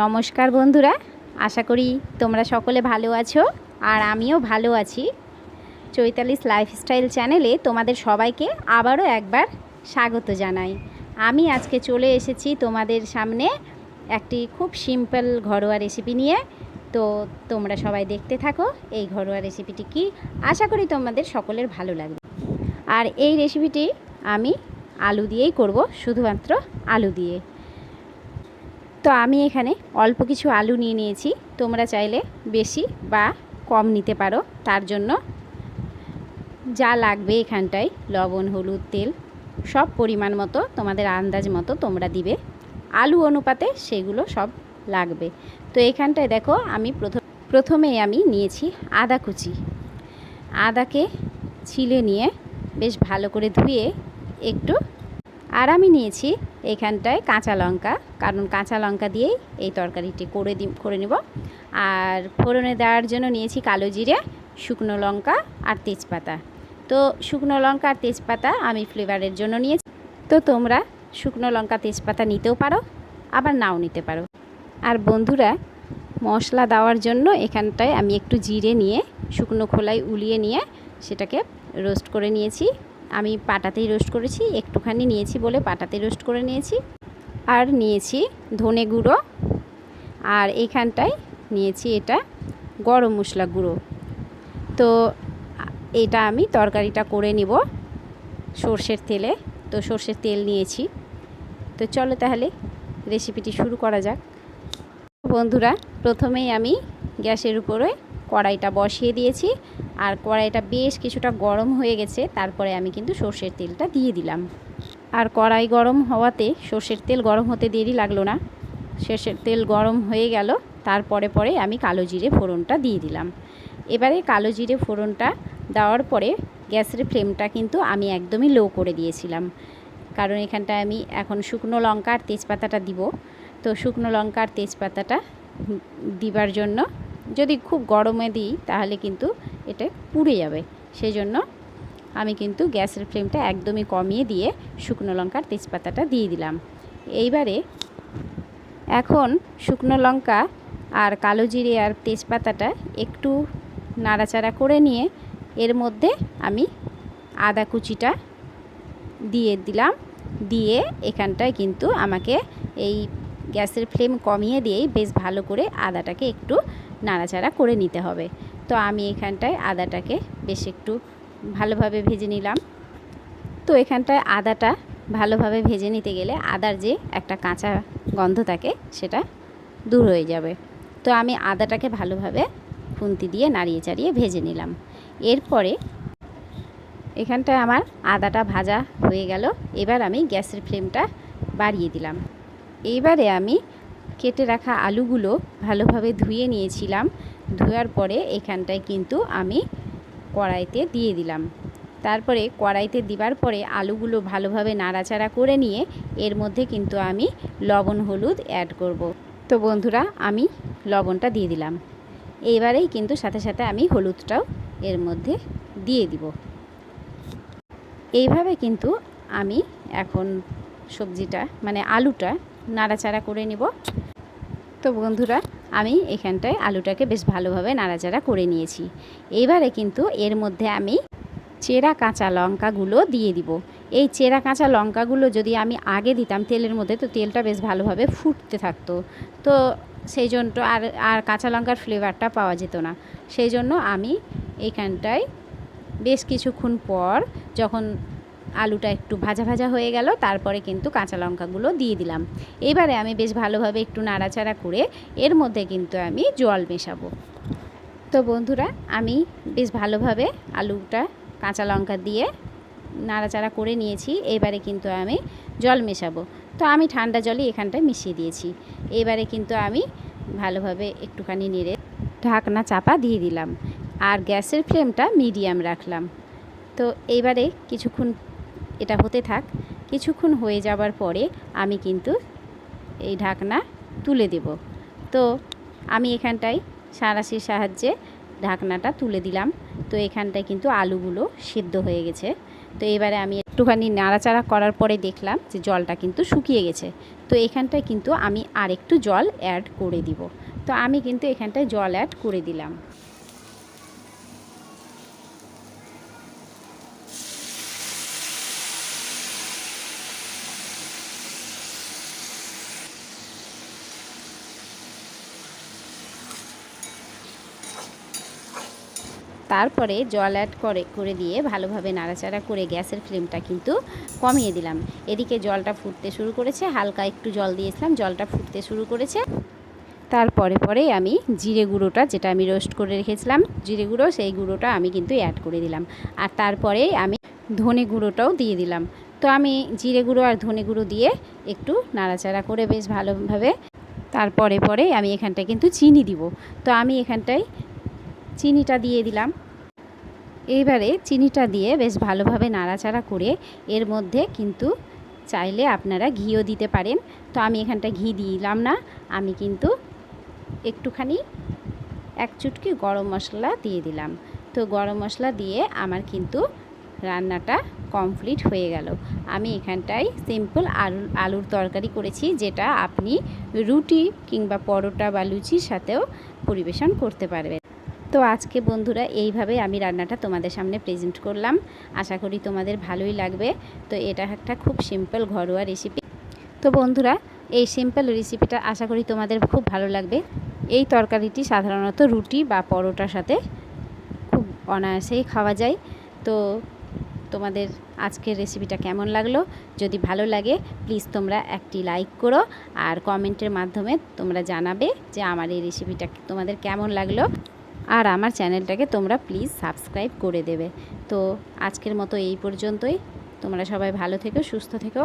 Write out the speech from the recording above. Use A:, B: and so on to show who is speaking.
A: নমস্কার বন্ধুরা, আশা করি তোমরা সকলে ভালো আছো আর আমিও ভালো আছি। চৈতালিস লাইফস্টাইল চ্যানেলে তোমাদের সবাইকে আবারও একবার স্বাগত জানাই। আমি আজকে চলে এসেছি তোমাদের সামনে একটি খুব সিম্পল ঘরোয়া রেসিপি নিয়ে। তো তোমরা সবাই দেখতে থাকো, এই ঘরোয়া রেসিপিটি কি? আশা করি তোমাদের সকলের ভালো লাগবে। আর এই রেসিপিটি আমি আলু দিয়েই করব, শুধুমাত্র আলু দিয়ে। তো আমি এখানে অল্প কিছু আলু নিয়ে নিয়েছি। তোমরা চাইলে বেশি বা কম নিতে পারো। তার জন্য যা লাগবে এখানটায়, লবণ, হলুদ, তেল, সব পরিমাণ মতো, তোমাদের আন্দাজ মতো তোমরা দিবে। আলু অনুপাতে সেগুলো সব লাগবে। তো এখানটায় দেখো, আমি প্রথম প্রথমেই আমি নিয়েছি আদা কুচি। আদাকে ছিলে নিয়ে বেশ ভালো করে ধুয়ে একটু আর আমি নিয়েছি এখানটায় কাঁচা লঙ্কা, কারণ কাঁচা লঙ্কা দিয়েই এই তরকারিটি করে দি করে নেব। আর ফোড়নে দেওয়ার জন্য নিয়েছি কালো জিরে, শুকনো লঙ্কা আর তেজপাতা। তো শুকনো লঙ্কা আর তেজপাতা আমি ফ্লেভারের জন্য নিয়েছি। তো তোমরা শুকনো লঙ্কা, তেজপাতা নিতেও পারো, আবার নাও নিতে পারো। আর বন্ধুরা, মশলা দেওয়ার জন্য এখানটায় আমি একটু জিরে নিয়ে শুকনো খোলায় উলিয়ে নিয়ে সেটাকে রোস্ট করে নিয়েছি। আমি পাটাতেই রোস্ট করেছি, একটুখানি নিয়েছি বলে পাটাতে রোস্ট করে নিয়েছি। আর নিয়েছি ধনে গুঁড়ো, আর এখানটায় নিয়েছি এটা গরম মশলা গুঁড়ো। তো এটা আমি তরকারিটা করে নিব সর্ষের তেলে। তো সর্ষের তেল নিয়েছি। তো চলো তাহলে রেসিপিটি শুরু করা যাক। বন্ধুরা, প্রথমেই আমি গ্যাসের উপরে কড়াইটা বসিয়ে দিয়েছি। আর কড়াইটা বেশ কিছুটা গরম হয়ে গেছে, তারপরে আমি কিন্তু সর্ষের তেলটা দিয়ে দিলাম। আর কড়াই গরম হওয়াতে সর্ষের তেল গরম হতে দেরি লাগল না। সর্ষের তেল গরম হয়ে গেল, তারপরে পরে আমি কালো জিরে ফোড়নটা দিয়ে দিলাম। এবারে কালো জিরে ফোড়নটা দেওয়ার পরে গ্যাসের ফ্লেমটা কিন্তু আমি একদমই লো করে দিয়েছিলাম। কারণ এখানটায় আমি এখন শুকনো লঙ্কা আর তেজপাতাটা দিব। তো শুকনো লঙ্কা আর তেজপাতাটা দিবার জন্য যদি খুব গরমে দিই, তাহলে কিন্তু এটা পুড়ে যাবে। সেই জন্য আমি কিন্তু গ্যাসের ফ্লেমটা একদমই কমিয়ে দিয়ে শুকনো লঙ্কার তেজপাতাটা দিয়ে দিলাম। এইবারে এখন শুকনো লঙ্কা আর কালো জিরে আর তেজপাতাটা একটু নাড়াচাড়া করে নিয়ে এর মধ্যে আমি আদা কুচিটা দিয়ে দিলাম। দিয়ে এখানটায় কিন্তু আমাকে এই গ্যাসের ফ্লেম কমিয়ে দিয়েই বেশ ভালো করে আদাটাকে একটু নাড়াচাড়া করে নিতে হবে। তো আমি এখানটায় আদাটাকে বেশ একটু ভালোভাবে ভেজে নিলাম। তো এখানটায় আদাটা ভালোভাবে ভেজে নিতে গেলে আদার যে একটা কাঁচা গন্ধ থাকে সেটা দূর হয়ে যাবে। তো আমি আদাটাকে ভালোভাবে খুন্তি দিয়ে নাড়িয়ে চাড়িয়ে ভেজে নিলাম। এরপরে এখানটায় আমার আদাটা ভাজা হয়ে গেল। এবার আমি গ্যাসের ফ্লেমটা বাড়িয়ে দিলাম। এইবারে আমি কেটে রাখা আলুগুলো ভালোভাবে ধুয়ে নিয়েছিলাম। ধোয়ার পরে এখানটায় কিন্তু আমি কড়াইতে দিয়ে দিলাম। তারপরে কড়াইতে দিবার পরে আলুগুলো ভালোভাবে নাড়াচাড়া করে নিয়ে এর মধ্যে কিন্তু আমি লবণ, হলুদ অ্যাড করব। তো বন্ধুরা, আমি লবণটা দিয়ে দিলাম। এইবারেই কিন্তু সাথে সাথে আমি হলুদটাও এর মধ্যে দিয়ে দিব। এইভাবে কিন্তু আমি এখন সবজিটা মানে আলুটা নাড়াচাড়া করে নিব। তো বন্ধুরা, আমি এখানটায় আলুটাকে বেশ ভালোভাবে নাড়াচাড়া করে নিয়েছি। এইবারে কিন্তু এর মধ্যে আমি চেরা কাঁচা লঙ্কাগুলো দিয়ে দিব। এই চেরা কাঁচা লঙ্কাগুলো যদি আমি আগে দিতাম তেলের মধ্যে, তো তেলটা বেশ ভালোভাবে ফুটতে থাকতো। তো সেই জন্য আর আর কাঁচা লঙ্কার ফ্লেভারটা পাওয়া যেত না। সেই জন্য আমি এইখানটায় বেশ কিছুক্ষণ পর যখন আলুটা একটু ভাজা ভাজা হয়ে গেল, তারপরে কিন্তু কাঁচা লঙ্কাগুলো দিয়ে দিলাম। এবারে আমি বেশ ভালোভাবে একটু নাড়াচাড়া করে এর মধ্যে কিন্তু আমি জল মেশাবো। তো বন্ধুরা, আমি বেশ ভালোভাবে আলুটা কাঁচা লঙ্কা দিয়ে নাড়াচাড়া করে নিয়েছি, এবারে কিন্তু আমি জল মেশাবো। তো আমি ঠান্ডা জলই এখানটায় মিশিয়ে দিয়েছি। এবারে কিন্তু আমি ভালোভাবে একটুখানি নেড়ে ঢাকনা চাপা দিয়ে দিলাম। আর গ্যাসের ফ্লেমটা মিডিয়াম রাখলাম। তো এইবারে কিছুক্ষণ এটা হতে থাক। কিছুক্ষণ হয়ে যাবার পরে আমি কিন্তু এই ঢাকনা তুলে দেব। তো আমি এখানটায় সাঁড়াশির সাহায্যে ঢাকনাটা তুলে দিলাম। তো এখানটায় কিন্তু আলুগুলো সিদ্ধ হয়ে গেছে। তো এবারে আমি একটুখানি নাড়াচাড়া করার পরে দেখলাম যে জলটা কিন্তু শুকিয়ে গেছে। তো এখানটায় কিন্তু আমি আর একটু জল অ্যাড করে দিব। তো আমি কিন্তু এখানটায় জল অ্যাড করে দিলাম। তারপরে জল অ্যাড করে করে দিয়ে ভালোভাবে নাড়াচাড়া করে গ্যাসের ফ্লেমটা কিন্তু কমিয়ে দিলাম। এদিকে জলটা ফুটতে শুরু করেছে, হালকা একটু জল দিয়েছিলাম, জলটা ফুটতে শুরু করেছে। তারপরে পরে আমি জিরে গুঁড়োটা যেটা আমি রোস্ট করে রেখেছিলাম, জিরে গুঁড়ো সেই গুঁড়োটা আমি কিন্তু অ্যাড করে দিলাম। আর তারপরে আমি ধনে গুঁড়োটাও দিয়ে দিলাম। তো আমি জিরে গুঁড়ো আর ধনে গুঁড়ো দিয়ে একটু নাড়াচাড়া করে বেশ ভালোভাবে, তারপরে পরে আমি এখানটায় কিন্তু চিনি দিব। তো আমি এখানটায় চিনিটা দিয়ে দিলাম। এইবারে চিনিটা দিয়ে বেশ ভালোভাবে নাড়াচাড়া করে এর মধ্যে কিন্তু চাইলে আপনারা ঘিও দিতে পারেন। তো আমি এখানটা ঘি দিলাম না, আমি কিন্তু একটুখানি এক চুটকি গরম মশলা দিয়ে দিলাম। তো গরম মশলা দিয়ে আমার কিন্তু রান্নাটা কমপ্লিট হয়ে গেল। আমি এখানটায় সিম্পল আলু, আলুর তরকারি করেছি, যেটা আপনি রুটি কিংবা পরোটা বা লুচির সাথেও পরিবেশন করতে পারবেন। তো আজকে বন্ধুরা এইভাবে আমি রান্নাটা তোমাদের সামনে প্রেজেন্ট করলাম। আশা করি তোমাদের ভালোই লাগবে। তো এটা একটা খুব সিম্পল ঘরোয়া রেসিপি তো বন্ধুরা, এই সিম্পল রেসিপিটা আশা করি তোমাদের খুব ভালো লাগবে। এই তরকারিটি সাধারণত রুটি বা পরোটার সাথে খুব অনায়াসেই খাওয়া যায়। তো তোমাদের আজকের রেসিপিটা কেমন লাগল? যদি ভালো লাগে প্লিজ তোমরা একটি লাইক করো আর কমেন্টের মাধ্যমে তোমরা জানাবে যে আমার এই রেসিপিটা তোমাদের কেমন লাগল। আর আমার চ্যানেলটাকে তোমরা প্লিজ সাবস্ক্রাইব করে দেবে। তো আজকের মতো এই পর্যন্তই। তোমরা সবাই ভালো থেকো, সুস্থ থেকো।